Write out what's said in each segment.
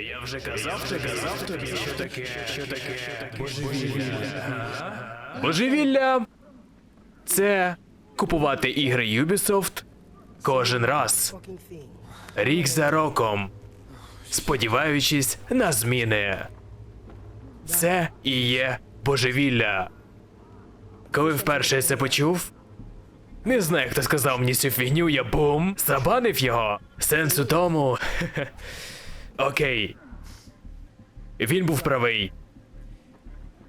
Я вже казав, вже казав тобі, що таке, що таке божевілля. га? Божевілля це купувати ігри Ubisoft кожен раз, рік за роком, сподіваючись на зміни. Це і є божевілля. Коли вперше це почув, не знаю, хто сказав мені цю фігню, я бум, забанив його. Сенс у тому. Окей. Він був правий.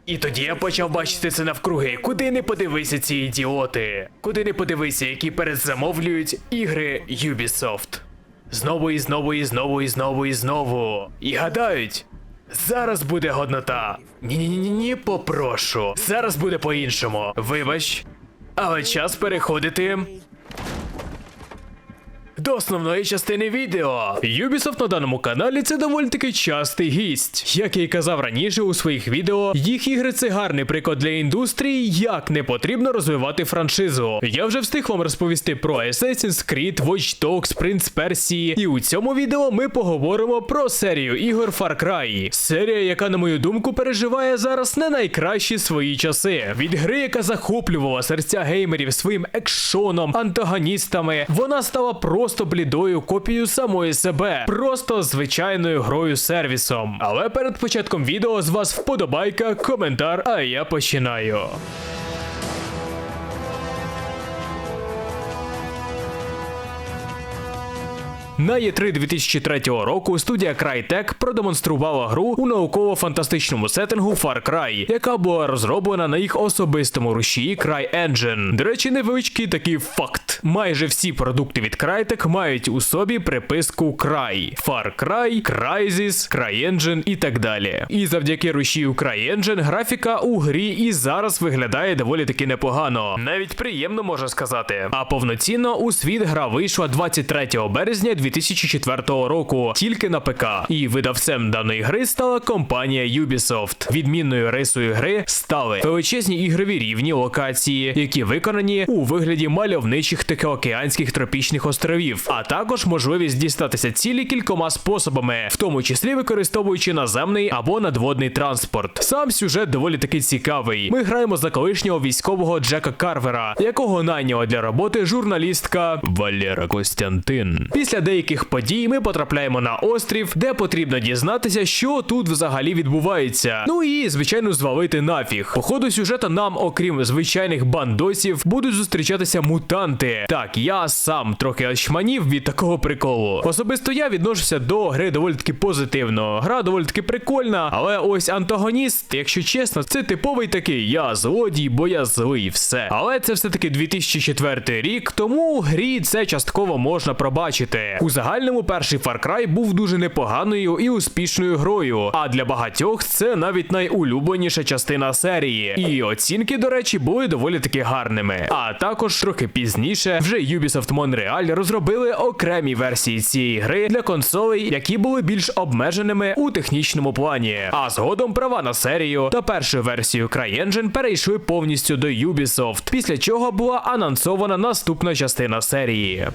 І тоді я почав бачити це навкруги. Куди не подивися ці ідіоти? Куди не подивися, які передзамовлюють ігри Ubisoft. Знову і знову і знову і знову і знову. І гадають. Зараз буде годнота. Ні-ні-ні, ні попрошу. Зараз буде по-іншому. Вибач. Але час переходити до основної частини відео. Ubisoft на даному каналі це доволі таки частий гість. Як я й казав раніше у своїх відео, їх ігри це гарний приклад для індустрії, як не потрібно розвивати франшизу. Я вже встиг вам розповісти про Assassin's Creed, Watch Dogs, Prince Persia, і у цьому відео ми поговоримо про серію ігор Far Cry. Серія, яка, на мою думку, переживає зараз не найкращі свої часи. Від гри, яка захоплювала серця геймерів своїм екшоном, антагоністами, вона стала просто блідою копією самої себе, просто звичайною грою сервісом. Але перед початком відео з вас вподобайка, коментар, а я починаю. На E3 2003 року студія Crytek продемонструвала гру у науково-фантастичному сеттингу Far Cry, яка була розроблена на їх особистому рушії CryEngine. До речі, невеличкий такий факт. Майже всі продукти від Crytek мають у собі приписку Cry. Far Cry, Crysis, CryEngine і так далі. І завдяки рушію CryEngine графіка у грі і зараз виглядає доволі таки непогано. Навіть приємно можна сказати. А повноцінно у світ гра вийшла 23 березня 2004 року тільки на ПК. І видавцем даної гри стала компанія Ubisoft. Відмінною рисою гри стали величезні ігрові рівні локації, які виконані у вигляді мальовничих тихоокеанських тропічних островів, а також можливість дістатися цілі кількома способами, в тому числі використовуючи наземний або надводний транспорт. Сам сюжет доволі таки цікавий. Ми граємо за колишнього військового Джека Карвера, якого найняла для роботи журналістка Валера Костянтин. Після деяких подій ми потрапляємо на острів, де потрібно дізнатися, що тут взагалі відбувається. Ну і звичайно звалити нафіг. По ходу сюжета нам, окрім звичайних бандосів, будуть зустрічатися мутанти. Так, я сам трохи очманів від такого приколу. Особисто я відношуся до гри доволі таки позитивно. Гра доволі таки прикольна, але ось антагоніст, якщо чесно, це типовий такий я злодій, бо я злий, все. Але це все таки 2004 рік, тому грі це частково можна пробачити. Загальному перший Far Cry був дуже непоганою і успішною грою. А для багатьох це навіть найулюбленіша частина серії. І оцінки, до речі, були доволі таки гарними. А також трохи пізніше вже Ubisoft Montreal розробили окремі версії цієї гри для консолей, які були більш обмеженими у технічному плані. А згодом права на серію та першу версію CryEngine перейшли повністю до Ubisoft, після чого була анонсована наступна частина серії.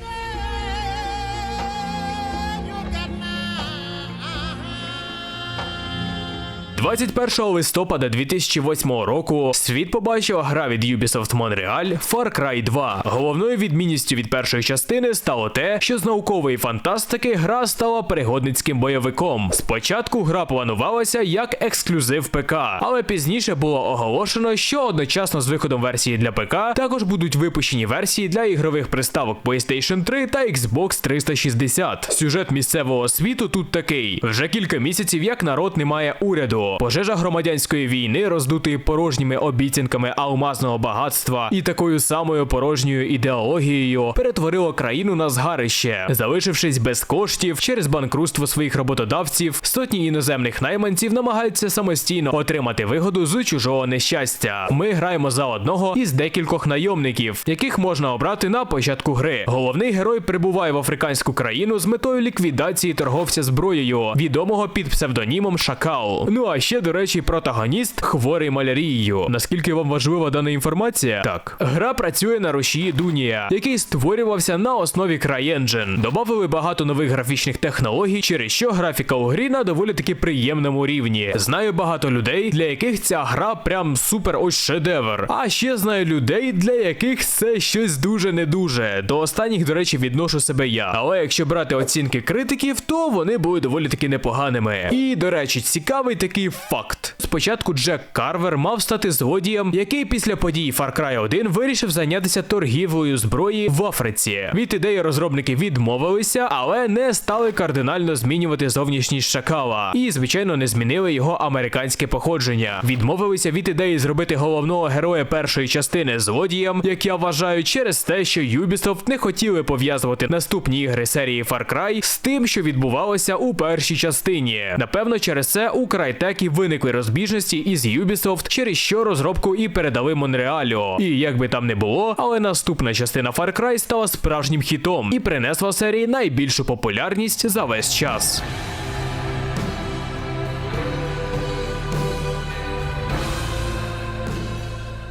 21 листопада 2008 року світ побачив гра від Ubisoft Montreal Far Cry 2. Головною відмінністю від першої частини стало те, що з наукової фантастики гра стала пригодницьким бойовиком. Спочатку гра планувалася як ексклюзив ПК, але пізніше було оголошено, що одночасно з виходом версії для ПК також будуть випущені версії для ігрових приставок PlayStation 3 та Xbox 360. Сюжет місцевого світу тут такий: вже кілька місяців як народ не має уряду. Пожежа громадянської війни, роздутої порожніми обіцянками алмазного багатства і такою самою порожньою ідеологією, перетворило країну на згарище, залишившись без коштів через банкрутство своїх роботодавців, сотні іноземних найманців намагаються самостійно отримати вигоду з чужого нещастя. Ми граємо за одного із декількох найомників, яких можна обрати на початку гри. Головний герой прибуває в африканську країну з метою ліквідації торговця зброєю, відомого під псевдонімом Шакал. Ну а ще, до речі, протагоніст хворий малярією. Наскільки вам важлива дана інформація? Так, гра працює на рушії Дунія, який створювався на основі CryEngine. Добавили багато нових графічних технологій, через що графіка у грі на доволі таки приємному рівні. Знаю багато людей, для яких ця гра прям супер ось шедевр. А ще знаю людей, для яких це щось дуже не дуже. До останніх, до речі, відношу себе я. Але якщо брати оцінки критиків, то вони були доволі таки непоганими. І, до речі, цікавий такий факт. Спочатку Джек Карвер мав стати злодієм, який після подій Far Cry 1 вирішив зайнятися торгівлею зброї в Африці. Від ідеї розробники відмовилися, але не стали кардинально змінювати зовнішність шакала. І, звичайно, не змінили його американське походження. Відмовилися від ідеї зробити головного героя першої частини злодієм, як я вважаю, через те, що Ubisoft не хотіли пов'язувати наступні ігри серії Far Cry з тим, що відбувалося у першій частині. Напевно, через це у Crytek і виникли розбіжності із Ubisoft, через що розробку і передали Монреалю. І як би там не було, але наступна частина Far Cry стала справжнім хітом і принесла серії найбільшу популярність за весь час.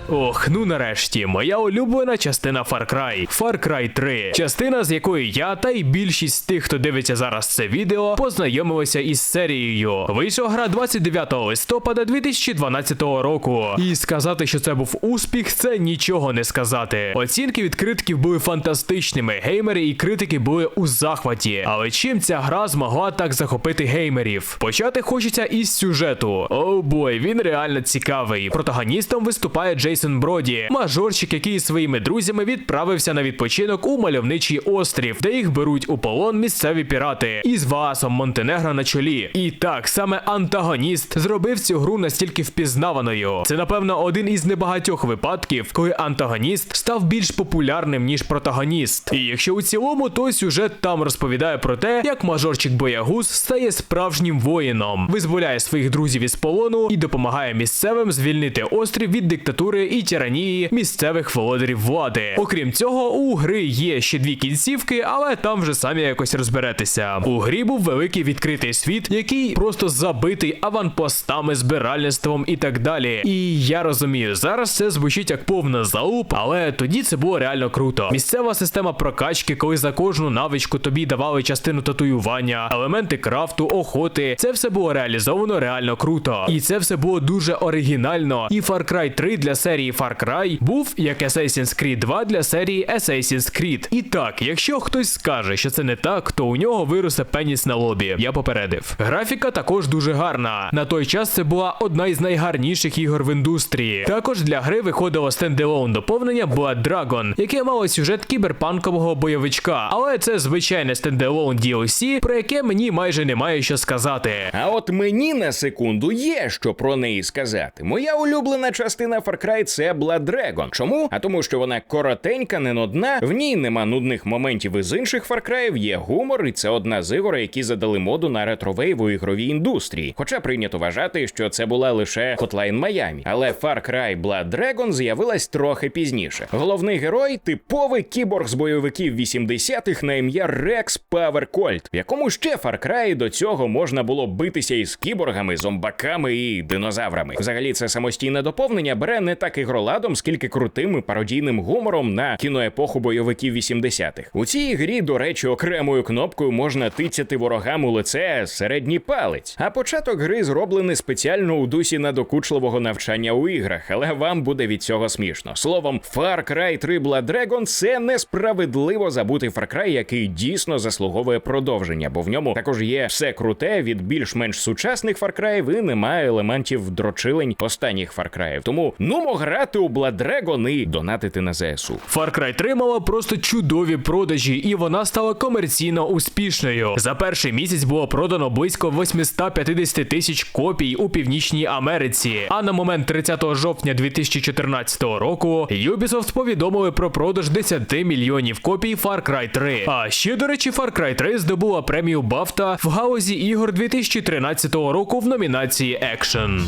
Ох, ну нарешті, моя улюблена частина Far Cry. Far Cry 3. Частина, з якої я та й більшість тих, хто дивиться зараз це відео, познайомилися із серією. Вийшла гра 29 листопада 2012 року. І сказати, що це був успіх, це нічого не сказати. Оцінки від критиків були фантастичними. Геймери і критики були у захваті. Але чим ця гра змогла так захопити геймерів? Почати хочеться із сюжету. О бой, він реально цікавий. Протагоністом виступає Джейсон Броді, мажорчик, який зі своїми друзями відправився на відпочинок у мальовничий острів, де їх беруть у полон місцеві пірати, із Ваасом Монтенегро на чолі. І так саме антагоніст зробив цю гру настільки впізнаваною. Це, напевно, один із небагатьох випадків, коли антагоніст став більш популярним ніж протагоніст. І якщо у цілому, то сюжет там розповідає про те, як мажорчик Боягуз стає справжнім воїном, визволяє своїх друзів із полону і допомагає місцевим звільнити острів від диктатури і тиранії місцевих володарів влади. Окрім цього, у гри є ще дві кінцівки, але там вже самі якось розберетеся. У грі був великий відкритий світ, який просто забитий аванпостами, збиральництвом і так далі. І я розумію, зараз це звучить як повна залуп, але тоді це було реально круто. Місцева система прокачки, коли за кожну навичку тобі давали частину татуювання, елементи крафту, охоти. Це все було реалізовано реально круто. І це все було дуже оригінально. І Far Cry 3 для серії Far Cry був як Assassin's Creed 2 для серії Assassin's Creed. І так, якщо хтось скаже, що це не так, то у нього виросте пеніс на лобі. Я попередив. Графіка також дуже гарна. На той час це була одна із найгарніших ігор в індустрії. Також для гри виходило стендалон доповнення Blood Dragon, яке мало сюжет кіберпанкового бойовичка. Але це звичайне стендалон DLC, про яке мені майже немає що сказати. А от мені на секунду є що про неї сказати. Моя улюблена частина Far Cry це Blood Dragon. Чому? А тому, що вона коротенька, не нудна, в ній нема нудних моментів із інших Far Cry, є гумор, і це одна з ігор, які задали моду на ретровейв у ігровій індустрії. Хоча прийнято вважати, що це була лише Hotline Miami. Але Far Cry Blood Dragon з'явилась трохи пізніше. Головний герой типовий кіборг з бойовиків 80-х на ім'я Рекс Павер Кольт, в якому ще Far Cry до цього можна було битися із кіборгами, зомбаками і динозаврами. Взагалі, це самостійне доповнення бере не так ігроладом, скільки крутим і пародійним гумором на кіноепоху бойовиків 80-х. У цій грі, до речі, окремою кнопкою можна тицяти ворогам у лице середній палець. А початок гри зроблений спеціально у дусі надокучливого навчання у іграх, але вам буде від цього смішно. Словом, Far Cry 3 Blood Dragon – це несправедливо забутий Far Cry, який дійсно заслуговує продовження, бо в ньому також є все круте від більш-менш сучасних Far Cry і немає елементів дрочилень останніх Far Cry. Тому нумо грати у Blood Dragon і донатити на ЗСУ. Far Cry 3 мала просто чудові продажі, і вона стала комерційно успішною. За перший місяць було продано близько 850 тисяч копій у Північній Америці. А на момент 30 жовтня 2014 року Ubisoft повідомили про продаж 10 мільйонів копій Far Cry 3. А ще, до речі, Far Cry 3 здобула премію BAFTA в галузі ігор 2013 року в номінації Action.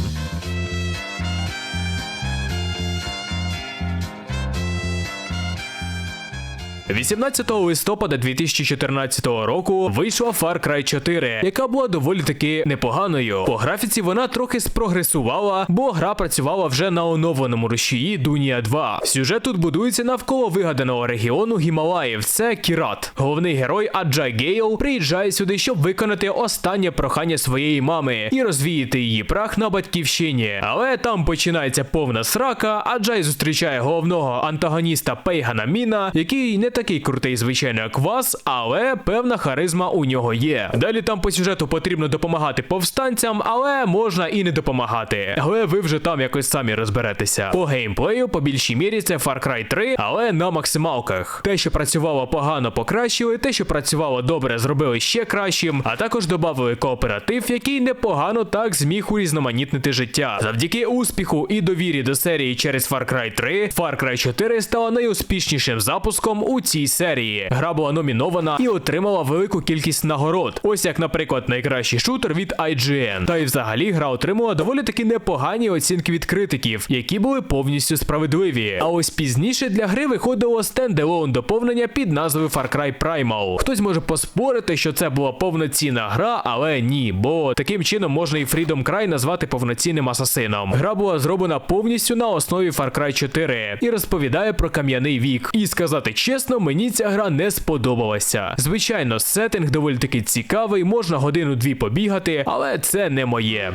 18 листопада 2014 року вийшла Far Cry 4, яка була доволі таки непоганою. По графіці вона трохи спрогресувала, бо гра працювала вже на оновленому рушії Дуnia 2. Сюжет тут будується навколо вигаданого регіону Гімалаїв. Це Кірат. Головний герой Аджай Гейл приїжджає сюди, щоб виконати останнє прохання своєї мами і розвіяти її прах на батьківщині. Але там починається повна срака. Аджай зустрічає головного антагоніста Пейгана Міна, який не такий крутий, звичайно, як вас, але певна харизма у нього є. Далі там по сюжету потрібно допомагати повстанцям, але можна і не допомагати. Але ви вже там якось самі розберетеся. По геймплею, по більшій мірі, це Far Cry 3, але на максималках. Те, що працювало погано, покращили, те, що працювало добре, зробили ще кращим, а також додали кооператив, який непогано так зміг урізноманітнити життя. Завдяки успіху і довірі до серії через Far Cry 3, Far Cry 4 стала найуспішнішим запуском у цій серії. Гра була номінована і отримала велику кількість нагород. Ось як, наприклад, найкращий шутер від IGN. Та й взагалі гра отримала доволі таки непогані оцінки від критиків, які були повністю справедливі. А ось пізніше для гри виходило стендалон доповнення під назвою Far Cry Primal. Хтось може поспорити, що це була повноцінна гра, але ні, бо таким чином можна і Freedom Cry назвати повноцінним асасином. Гра була зроблена повністю на основі Far Cry 4 і розповідає про кам'яний вік. І сказати чесно, мені ця гра не сподобалася. Звичайно, сеттинг доволі таки цікавий, можна годину-дві побігати, але це не моє.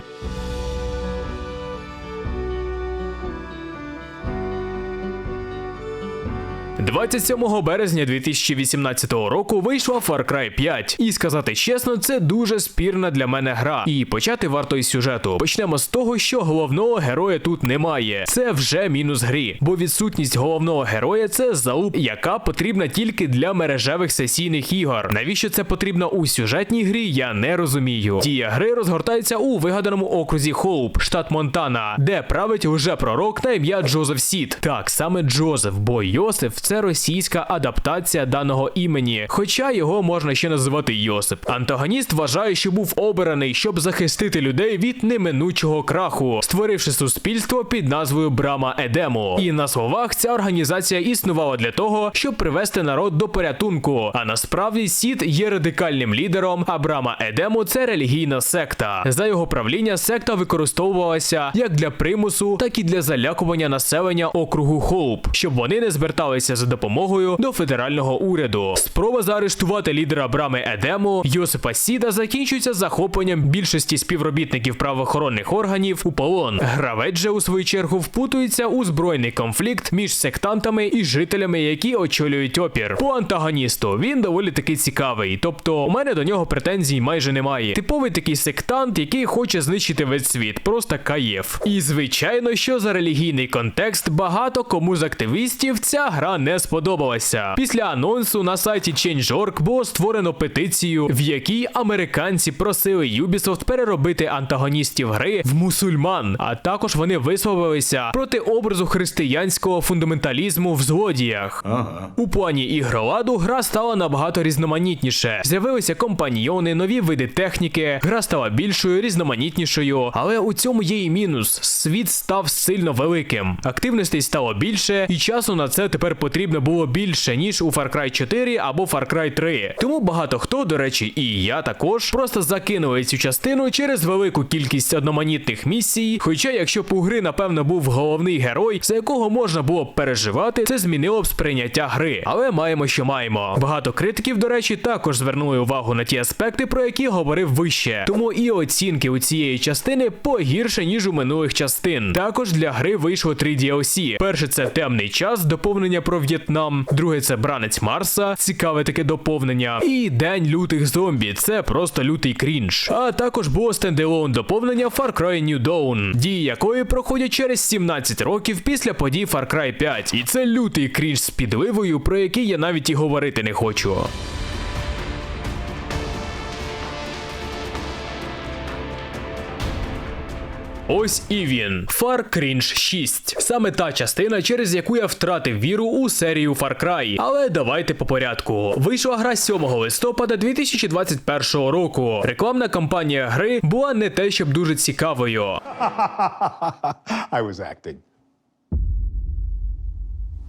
27 березня 2018 року вийшла Far Cry 5. І сказати чесно, це дуже спірна для мене гра. І почати варто із сюжету. Почнемо з того, що головного героя тут немає. Це вже мінус грі, бо відсутність головного героя це залуп, яка потрібна тільки для мережевих сесійних ігор. Навіщо це потрібно у сюжетній грі? Я не розумію. Дія гри розгортається у вигаданому окрузі Хоуп, штат Монтана, де править лжепророк на ім'я Джозеф Сіт. Так, саме Джозеф, бо Йосиф це російська адаптація даного імені, хоча його можна ще називати Йосип. Антагоніст вважає, що був обраний, щоб захистити людей від неминучого краху, створивши суспільство під назвою Брама Едему. І на словах ця організація існувала для того, щоб привести народ до порятунку. А насправді Сіт є радикальним лідером, а Брама Едему це релігійна секта. За його правління секта використовувалася як для примусу, так і для залякування населення округу Хоуп, щоб вони не зверталися за допомогою до федерального уряду. Спроба заарештувати лідера брами Едему Йосипа Сіда закінчується захопленням більшості співробітників правоохоронних органів у полон. Гравець же у свою чергу впутується у збройний конфлікт між сектантами і жителями, які очолюють опір. По антагоністу він доволі таки цікавий. Тобто, у мене до нього претензій майже немає. Типовий такий сектант, який хоче знищити весь світ, просто каєв. І звичайно, що за релігійний контекст багато кому з активістів ця гра не сподобалася. Після анонсу на сайті Change.org було створено петицію, в якій американці просили Ubisoft переробити антагоністів гри в мусульман. А також вони висловилися проти образу християнського фундаменталізму в злодіях. У плані ігроладу гра стала набагато різноманітніше. З'явилися компаньйони, нові види техніки. Гра стала більшою, різноманітнішою, але у цьому є і мінус. Світ став сильно великим. Активностей стало більше, і часу на це тепер потрібно було більше, ніж у Far Cry 4 або Far Cry 3. Тому багато хто, до речі, і я також просто закинули цю частину через велику кількість одноманітних місій. Хоча, якщо б у гри, напевно, був головний герой, за якого можна було б переживати, це змінило б сприйняття гри. Але маємо, що маємо. Багато критиків, до речі, також звернули увагу на ті аспекти, про які говорив вище. Тому і оцінки у цієї частини погірше, ніж у минулих частин. Також для гри вийшло три DLC. Перше це темний час, доповнення про В'єтнам. Друге це бранець Марса, цікаве таке доповнення. І День лютих зомбі. Це просто лютий крінж. А також було стендалон доповнення Far Cry New Dawn, дії якої проходять через 17 років після подій Far Cry 5. І це лютий крінж з підливою, про який я навіть і говорити не хочу. Ось і він. Far Cringe 6. Саме та частина, через яку я втратив віру у серію Far Cry. Але давайте по порядку. Вийшла гра 7 листопада 2021 року. Рекламна кампанія гри була не те, щоб дуже цікавою. I was acting.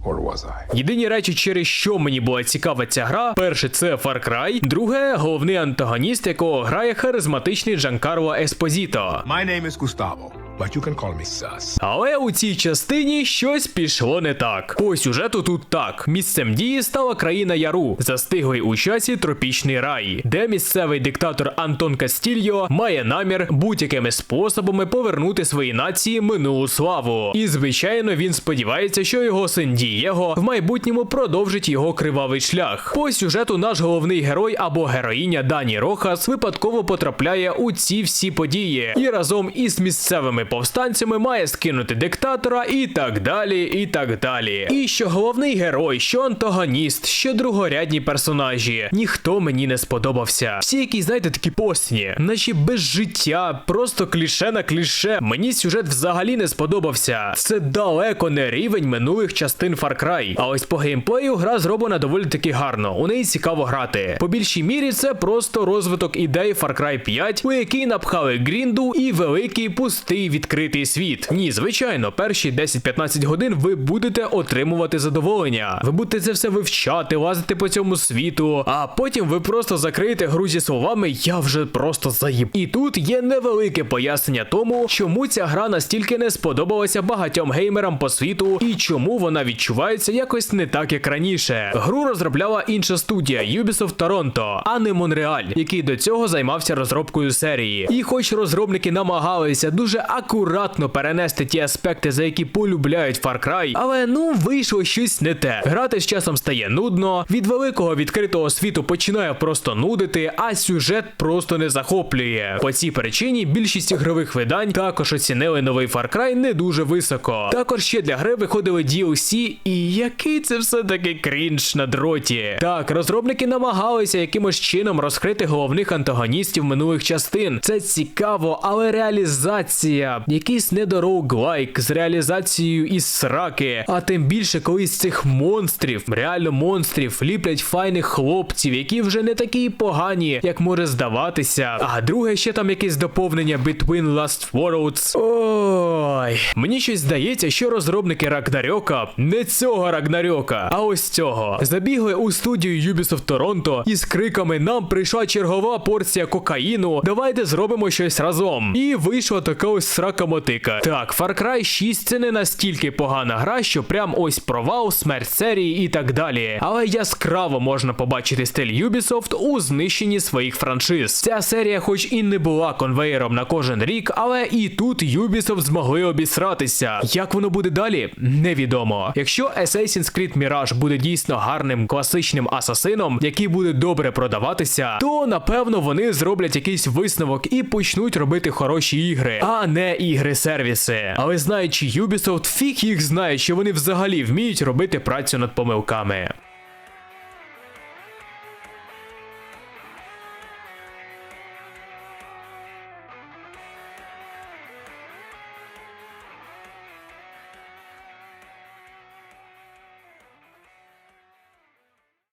Or was I? Єдині речі, через що мені була цікава ця гра, перше це Far Cry, друге головний антагоніст, якого грає харизматичний Джанкарло Еспозіто. My name is Gustavo, but you can call me Sus. Але у цій частині щось пішло не так. По сюжету тут так: місцем дії стала країна Яру, застиглий у часі тропічний рай, де місцевий диктатор Антон Кастільо має намір будь-якими способами повернути своїй нації минулу славу. І звичайно, він сподівається, що його син Дієго в майбутньому продовжить його кривавий шлях. По сюжету наш головний герой або героїня Дані Рохас випадково потрапляє у ці всі події і разом із місцевими повстанцями має скинути диктатора і так далі, і так далі. І що головний герой, що антагоніст, що другорядні персонажі, ніхто мені не сподобався. Всі якісь, знаєте, такі постні, наче без життя, просто кліше на кліше. Мені сюжет взагалі не сподобався. Це далеко не рівень минулих частин Far Cry. А ось по геймплею гра зроблена доволі таки гарно. У неї цікаво грати. По більшій мірі це просто розвиток ідей Far Cry 5, у який напхали грінду і великий пустий відкритий світ. Ні, звичайно, перші 10-15 годин ви будете отримувати задоволення. Ви будете це все вивчати, лазити по цьому світу, а потім ви просто закриєте гру зі словами Я вже просто заїб. І тут є невелике пояснення тому, чому ця гра настільки не сподобалася багатьом геймерам по світу і чому вона відчувається якось не так, як раніше. Гру розробляла інша студія Ubisoft Toronto, а не Монреаль, який до цього займався розробкою серії. І хоч розробники намагалися дуже акуратно перенести ті аспекти, за які полюбляють Far Cry, але ну вийшло щось не те. Грати з часом стає нудно, від великого відкритого світу починає просто нудити, а сюжет просто не захоплює. По цій причині більшість ігрових видань також оцінили новий Far Cry не дуже високо. Також ще для гри виходили DLC, і який це все таки крінж на дроті. Так, розробники намагалися якимось чином розкрити головних антагоністів минулих частин. Це цікаво, але реалізація, якийсь недороуглайк з реалізацією із сраки, а тим більше коли з цих монстрів, реально монстрів, ліплять файних хлопців, які вже не такі погані, як може здаватися. А друге, ще там якесь доповнення Between Last Worlds. Ой, мені щось здається, що розробники Рагнарьока не цього Рагнарьока, а ось цього. Забігли у студію Ubisoft Toronto із криками Нам прийшла чергова порція кокаїну. Давайте зробимо щось разом. І вийшла така ось срака мотика. Так, Far Cry 6 це не настільки погана гра, що прям ось провал, смерть серії і так далі. Але яскраво можна побачити стиль Ubisoft у знищенні своїх франшиз. Ця серія, хоч і не була конвеєром на кожен рік, але і тут Ubisoft змогли обісратися. Як воно буде далі, невідомо. Якщо Assassin's Creed Mirage буде дійсно гарним класичним асасином, який буде добре продаватися, то напевно вони зроблять якийсь висновок і почнуть робити хороші ігри, а не ігри-сервіси. Але знаючи Ubisoft, фіг їх знає, що вони взагалі вміють робити працю над помилками.